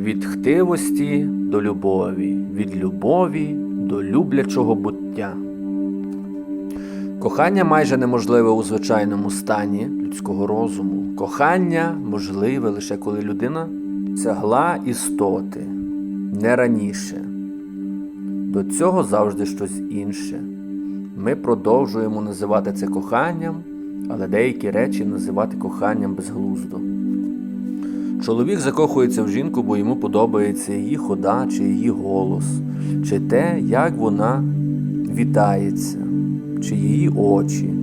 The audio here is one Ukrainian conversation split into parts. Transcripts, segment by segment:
Від хтивості до любові, від любові до люблячого буття. Кохання майже неможливе у звичайному стані людського розуму. Кохання можливе лише коли людина сягла істоти, не раніше. До цього завжди щось інше. Ми продовжуємо називати це коханням, але деякі речі називати коханням безглуздо. Чоловік закохується в жінку, бо йому подобається її хода чи її голос, чи те, як вона вітається, чи її очі.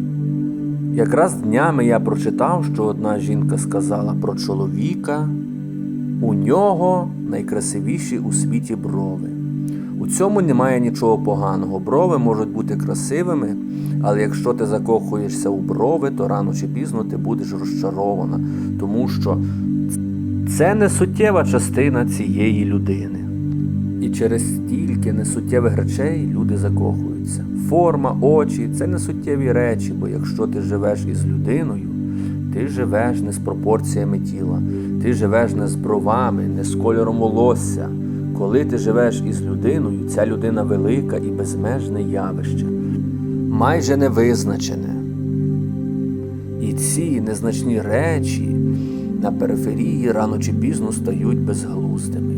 Якраз днями я прочитав, що одна жінка сказала про чоловіка, у нього найкрасивіші у світі брови. У цьому немає нічого поганого. Брови можуть бути красивими, але якщо ти закохуєшся у брови, то рано чи пізно ти будеш розчарована, тому що це не суттєва частина цієї людини. І через стільки несуттєвих речей люди закохуються. Форма, очі це не суттєві речі, бо якщо ти живеш із людиною, ти живеш не з пропорціями тіла, ти живеш не з бровами, не з кольором волосся. Коли ти живеш із людиною, ця людина велика і безмежне явище, майже невизначене. І ці незначні речі на периферії рано чи пізно стають безглуздими.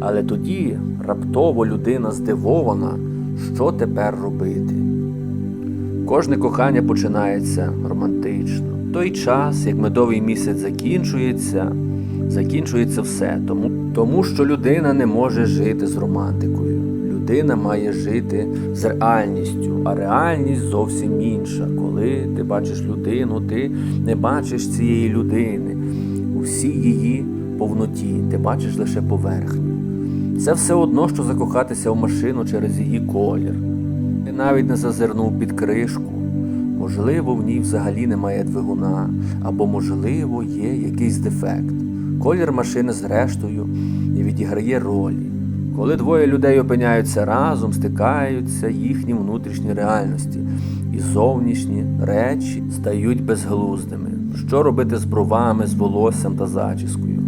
Але тоді раптово людина здивована, що тепер робити. Кожне кохання починається романтично. Той час, як медовий місяць закінчується, закінчується все, тому, тому що людина не може жити з романтикою. Людина має жити з реальністю, а реальність зовсім інша. Коли ти бачиш людину, ти не бачиш цієї людини у всій її повноті, ти бачиш лише поверхню. Це все одно, що закохатися в машину через її колір. Ти навіть не зазирнув під кришку. Можливо, в ній взагалі немає двигуна, або, можливо, є якийсь дефект. Колір машини, зрештою, і відіграє ролі. Коли двоє людей опиняються разом, стикаються їхні внутрішні реальності, і зовнішні речі стають безглуздими. Що робити з бровами, з волоссям та зачіскою?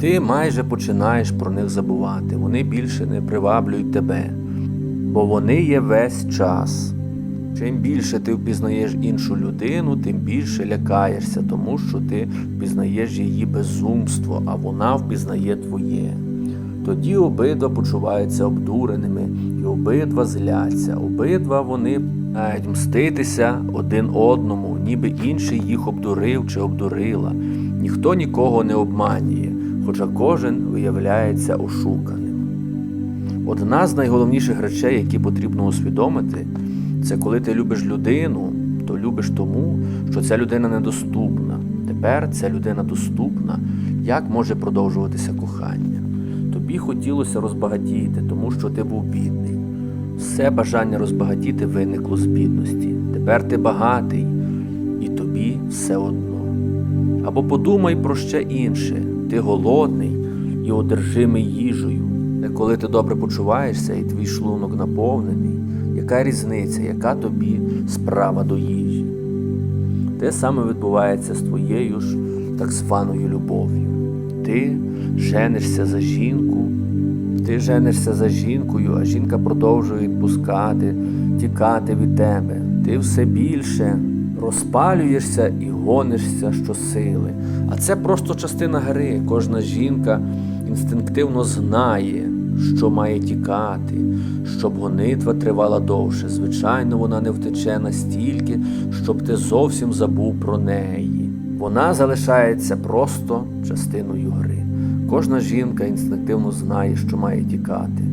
Ти майже починаєш про них забувати, вони більше не приваблюють тебе, бо вони є весь час. Чим більше ти впізнаєш іншу людину, тим більше лякаєшся, тому що ти впізнаєш її безумство, а вона впізнає твоє. Тоді обидва почуваються обдуреними, і обидва зляться, обидва вони мають мститися один одному, ніби інший їх обдурив чи обдурила. Ніхто нікого не обманює, хоча кожен виявляється ошуканим. Одна з найголовніших речей, які потрібно усвідомити, це коли ти любиш людину, то любиш тому, що ця людина недоступна. Тепер ця людина доступна. Як може продовжуватися кохання? Тобі хотілося розбагатіти, тому що ти був бідний. Все бажання розбагатіти виникло з бідності. Тепер ти багатий, тобі все одно. Або подумай про ще інше: ти голодний і одержимий їжею. Коли ти добре почуваєшся і твій шлунок наповнений, яка різниця, яка тобі справа до їжі? Те саме відбувається з твоєю ж так званою любов'ю. Ти женишся за жінку, ти женишся за жінкою, а жінка продовжує відпускати, тікати від тебе. Ти все більше розпалюєшся і гонишся щосили. А це просто частина гри. Кожна жінка інстинктивно знає, що має тікати, щоб гонитва тривала довше. Звичайно, вона не втече настільки, щоб ти зовсім забув про неї. Вона залишається просто частиною гри. Кожна жінка інстинктивно знає, що має тікати,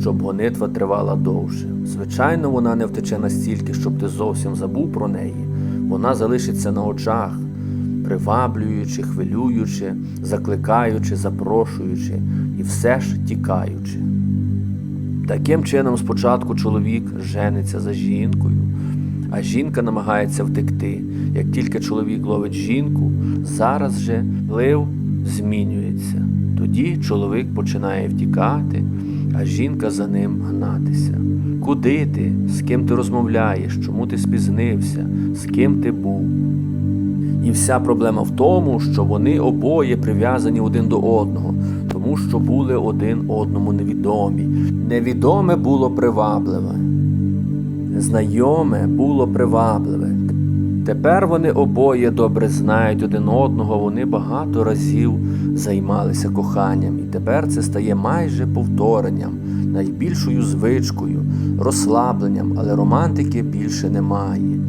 щоб гонитва тривала довше. Звичайно, вона не втече настільки, щоб ти зовсім забув про неї. Вона залишиться на очах, приваблюючи, хвилюючи, закликаючи, запрошуючи і все ж тікаючи. Таким чином, спочатку чоловік жениться за жінкою, а жінка намагається втекти. Як тільки чоловік ловить жінку, зараз же лив змінюється. Тоді чоловік починає втікати, а жінка за ним гнатися. Куди ти? З ким ти розмовляєш? Чому ти спізнився? З ким ти був? І вся проблема в тому, що вони обоє прив'язані один до одного. тому що були один одному невідомі. Невідоме було привабливе. Знайоме було привабливе. Тепер вони обоє добре знають один одного, вони багато разів займалися коханням, і тепер це стає майже повторенням, найбільшою звичкою, розслабленням, але романтики більше немає.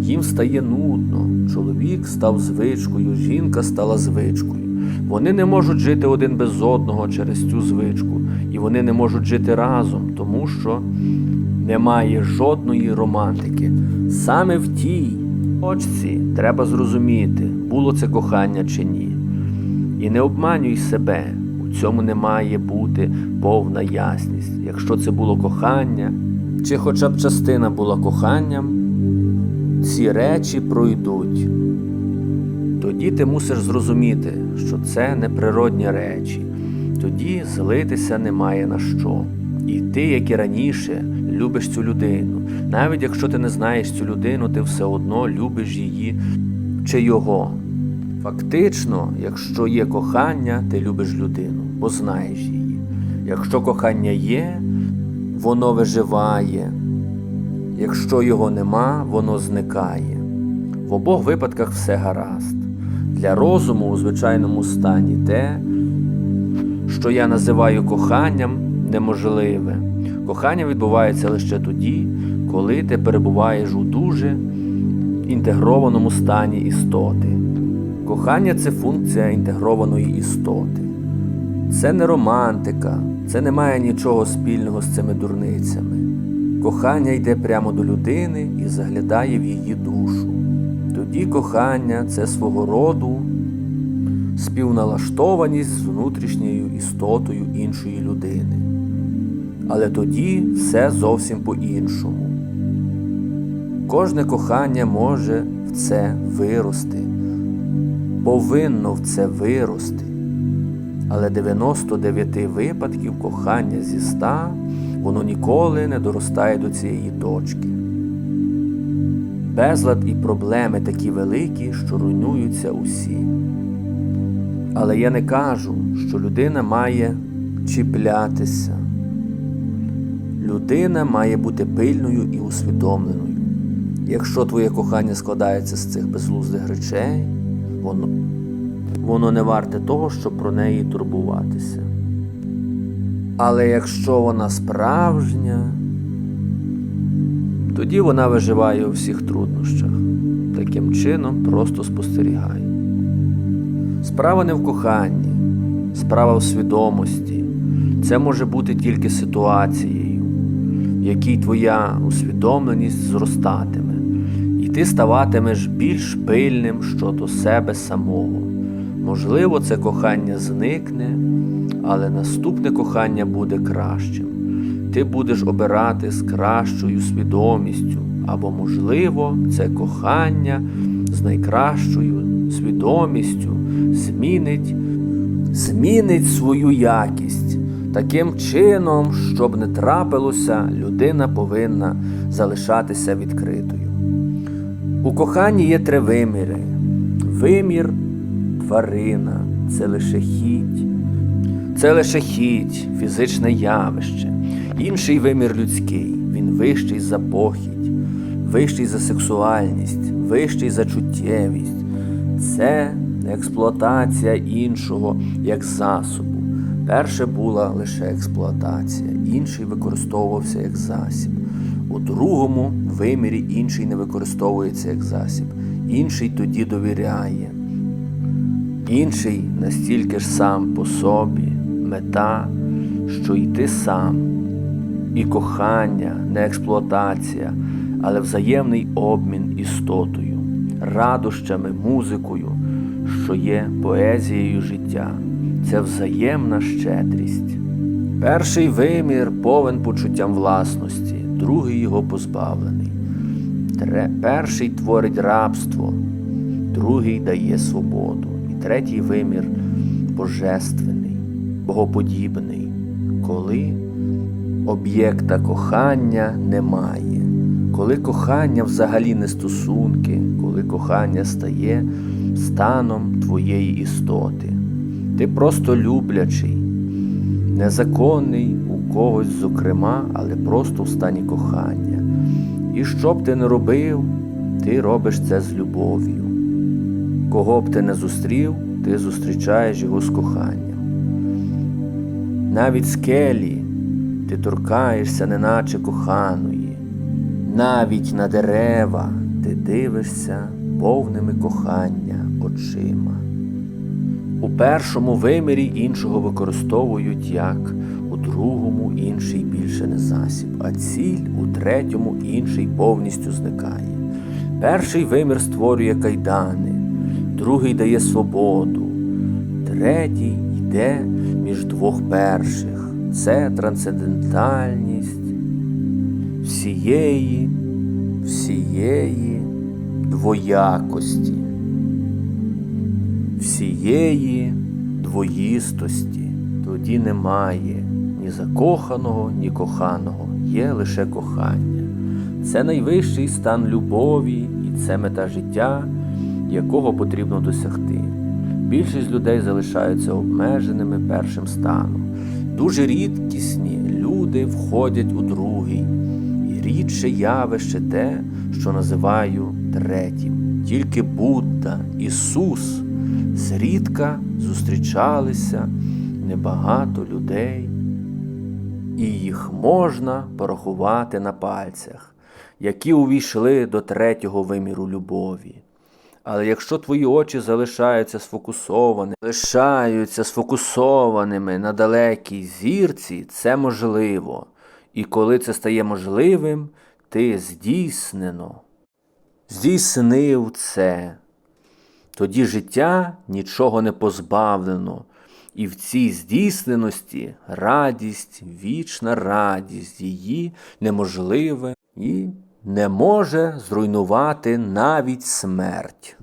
Їм стає нудно. Чоловік став звичкою, жінка стала звичкою. Вони не можуть жити один без одного через цю звичку, і вони не можуть жити разом, тому що немає жодної романтики. Саме в тій точці треба зрозуміти, було це кохання чи ні. І не обманюй себе, цьому не має бути повна ясність. Якщо це було кохання, чи хоча б частина була коханням, ці речі пройдуть. Тоді ти мусиш зрозуміти, що це неприродні речі. Тоді злитися немає на що. І ти, як і раніше, любиш цю людину. Навіть якщо ти не знаєш цю людину, ти все одно любиш її чи його. Фактично, якщо є кохання, ти любиш людину, бо знаєш її. Якщо кохання є, воно виживає. Якщо його нема, воно зникає. В обох випадках все гаразд. Для розуму у звичайному стані те, що я називаю коханням, неможливе. Кохання відбувається лише тоді, коли ти перебуваєш у дуже інтегрованому стані істоти. Кохання це функція інтегрованої істоти. Це не романтика, це не має нічого спільного з цими дурницями. Кохання йде прямо до людини і заглядає в її душу. Тоді кохання це свого роду співналаштованість з внутрішньою істотою іншої людини. Але тоді все зовсім по-іншому. Кожне кохання може в це вирости, повинно в це вирости. Але 99 випадків кохання зі 100 воно ніколи не доростає до цієї точки. Безлад і проблеми такі великі, що руйнуються усі. Але я не кажу, що людина має чіплятися. Людина має бути пильною і усвідомленою. Якщо твоє кохання складається з цих безглуздих речей, воно, воно не варте того, щоб про неї турбуватися. Але якщо вона справжня, тоді вона виживає у всіх труднощах. Таким чином просто спостерігай. Справа не в коханні, справа в свідомості. Це може бути тільки ситуацією, в якій твоя усвідомленість зростатиме, ти ставатимеш більш пильним щодо себе самого. Можливо, це кохання зникне, але наступне кохання буде кращим. Ти будеш обирати з кращою свідомістю, або, можливо, це кохання з найкращою свідомістю змінить, змінить свою якість. Таким чином, щоб не трапилося, людина повинна залишатися відкритою. У коханні є три виміри. Вимір тварина це лише хіть, це лише хіть, фізичне явище. Інший вимір людський, він вищий за похідь, вищий за сексуальність, вищий за чуттєвість. Це експлуатація іншого як засобу. Перше була лише експлуатація, інший використовувався як засіб. У другому вимірі інший не використовується як засіб, інший тоді довіряє. Інший настільки ж сам по собі, мета, що й ти сам. І кохання, не експлуатація, але взаємний обмін істотою, радощами, музикою, що є поезією життя. Це взаємна щедрість. Перший вимір повен почуттям власності, другий його позбавлений. Перший творить рабство, другий дає свободу. І третій вимір божественний, богоподібний, коли об'єкта кохання немає, коли кохання взагалі не стосунки, коли кохання стає станом твоєї істоти. Ти просто люблячий, незаконний когось, зокрема, але просто в стані кохання. І що б ти не робив, ти робиш це з любов'ю. Кого б ти не зустрів, ти зустрічаєш його з коханням. Навіть скелі ти торкаєшся, неначе коханої, навіть на дерева ти дивишся повними кохання очима. У першому вимірі іншого використовують як, другому інший більше не засіб, а ціль у третьому інший повністю зникає. Перший вимір створює кайдани, другий дає свободу, третій йде між двох перших. Це трансцендентальність всієї, всієї двоякості всієї двоїстості. Тоді немає ні закоханого, ні коханого, є лише кохання. Це найвищий стан любові і це мета життя, якого потрібно досягти. Більшість людей залишаються обмеженими першим станом. Дуже рідкісні люди входять у другий, і рідше явище те, що називаю третім. Тільки Будда, Ісус зрідка зустрічалися небагато людей, і їх можна порахувати на пальцях, які увійшли до третього виміру любові. Але якщо твої очі залишаються сфокусованими, залишаються сфокусованими на далекій зірці, це можливо. І коли це стає можливим, ти здійснено, здійснив це. Тоді життя нічого не позбавлено, і в цій здійсненості радість, вічна радість, її неможливе і не може зруйнувати навіть смерть.